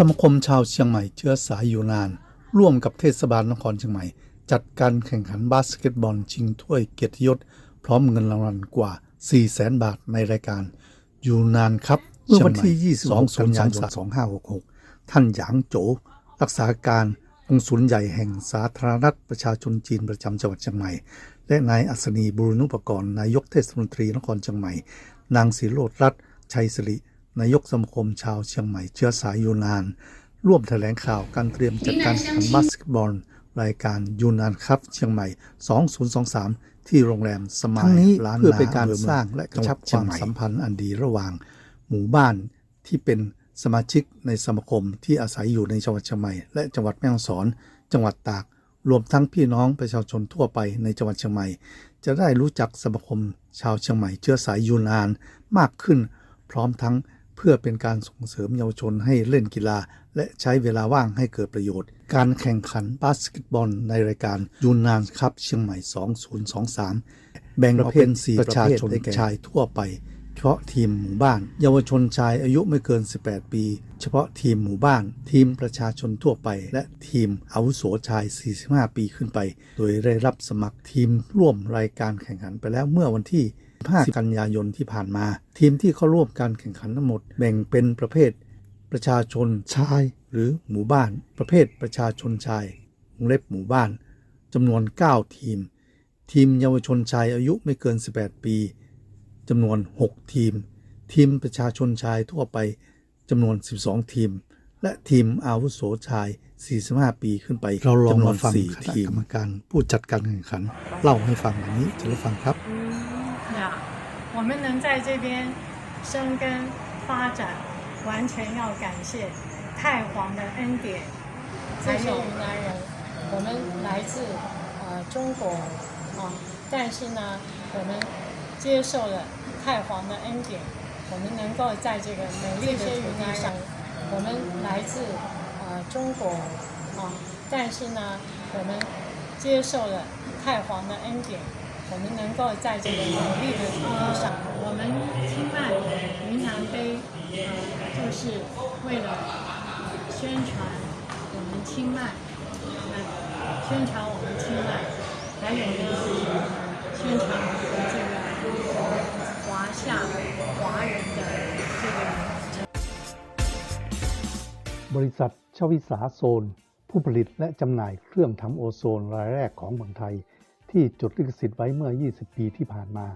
สมาคมชาวเชียงใหม่เชื้อสายยูนาน ร่วมกับเทศบาลนครเชียงใหม่ จัดการแข่งขันบาสเกตบอลชิงถ้วยเกียรติยศ พร้อมเงินรางวัลกว่า 400,000บาทในรายการยูนานครับเมื่อวันที่22กันยายน 2566 ท่านหยางโจ รักษาการองค์ศูนย์ใหญ่แห่งสาธารณรัฐประชาชนจีนประจำจังหวัดเชียงใหม่ และนายอัศนีบุรณุปกรณ์นายกเทศมนตรีนครเชียงใหม่ นางศิโรดรัตน์ชัยสิริ นายกสมาคมชาวเชียงใหม่เชื้อสายยูนาน ร่วมแถลงข่าวการเตรียมจัดการแข่งขันบาสเกตบอล รายการยูนานครับเชียงใหม่ 2023 ที่โรงแรมสมายนี้เพื่อเป็นการสร้างและกระชับความสัมพันธ์อันดีระหว่าง หมู่บ้านที่เป็นสมาชิกในสมาคมที่อาศัยอยู่ในจังหวัดเชียงใหม่และจังหวัดแม่ฮ่องสอน จังหวัดตาก รวมทั้งพี่น้องประชาชนทั่วไปในจังหวัดเชียงใหม่ จะได้รู้จักสมาคมชาวเชียงใหม่เชื้อสายยูนานมากขึ้น พร้อมทั้ง เพื่อเป็นการส่งเสริมเยาวชนให้เล่นกีฬา และใช้เวลาว่างให้เกิดประโยชน์ การแข่งขันบาสเกตบอลในรายการยูนานครับเชียงใหม่ 2023 แบ่งออกเป็น4ประเภทได้แก่ชายทั่วไป เฉพาะทีมหมู่บ้าน เยาวชนชายอายุไม่เกิน 18 ปี เฉพาะทีมหมู่บ้าน ทีมประชาชนทั่วไป และทีมอาวุโสชาย 45 ปีขึ้นไป โดยได้รับสมัครทีมร่วมรายการแข่งขันไปแล้วเมื่อวันที่ 5 กันยายนที่ผ่านมา ทีมที่เข้าร่วมการแข่งขันทั้งหมดแบ่งเป็นประเภท ประชาชนชายหรือหมู่บ้าน ประเภทประชาชนชายวงเล็บหมู่บ้านจำนวน 9 ทีม ทีมเยาวชนชายอายุไม่เกิน 18 ปีจำนวน 6 ทีม ทีมประชาชนชายทั่วไปจำนวน 12 ทีม และทีมอาวุโสชาย 45 ปีขึ้นไปเราลองมาฟังทีมกรรมการผู้จัดการแข่งขัน เล่าให้ฟังแบบนี้จะได้ฟังครับ呀，我们能在这边生根发展，完全要感谢太皇的恩典。这是云南人，我们来自呃中国啊，但是呢，我们接受了太皇的恩典，我们能够在这个美丽的土地上，我们来自呃中国啊，但是呢，我们接受了太皇的恩典，我们能够在这个美丽的土地上，我们清迈云南杯，呃，就是为了宣传我们清迈，呃，宣传我们清迈，还有呢，宣传我们这个华夏华人的这个。 บริษัทชวิสาโซน ผู้ผลิตและจำหน่ายเครื่องทำโอโซนรายแรกของเมืองไทย ที่จดลิขสิทธิ์ไว้เมื่อ 20 ปีที่ผ่านมา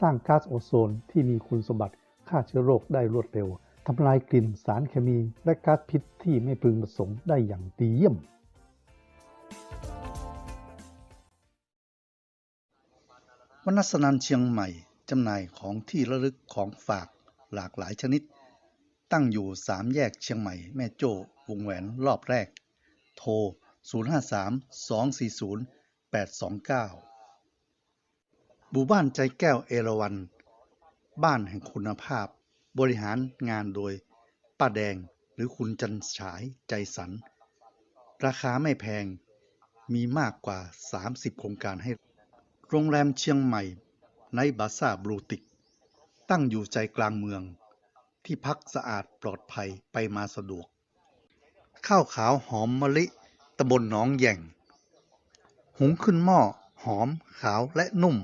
สร้างก๊าซโอโซนที่มีคุณสมบัติฆ่าเชื้อโรคได้รวดเร็วทำลายกลิ่นสารเคมีและก๊าซพิษที่ไม่พึงประสงค์ได้อย่างดีเยี่ยม วนัสนันเชียงใหม่จำหน่ายของที่ระลึกของฝากหลากหลายชนิด ตั้งอยู่สามแยกเชียงใหม่แม่โจ้วงแหวนรอบแรก โทร 053 240 829 หมู่บ้านใจแก้วเอราวัน บ้านแห่งคุณภาพ บริหารงานโดย ป้าแดงหรือคุณจันฉายใจสัน ราคาไม่แพง มีมากกว่า 30 โครงการให้ โรงแรมเชียงใหม่ในบาซ่าบลูติก ตั้งอยู่ใจกลางเมือง ที่พักสะอาดปลอดภัยไปมาสะดวก ข้าวขาวหอมมะลิตำบลหนองแย่ง หุงขึ้นหม้อ หอม ขาวและนุ่ม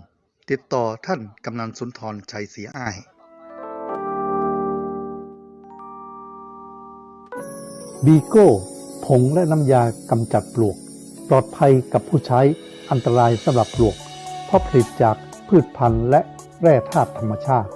ติดต่อท่านกำนันสุนทรชัยศรียอ้าย บีโก้ผงและน้ำยากำจัดปลวก ปลอดภัยกับผู้ใช้อันตรายสำหรับปลวก เพราะผลิตจากพืชพันธุ์และแร่ธาตุธรรมชาติ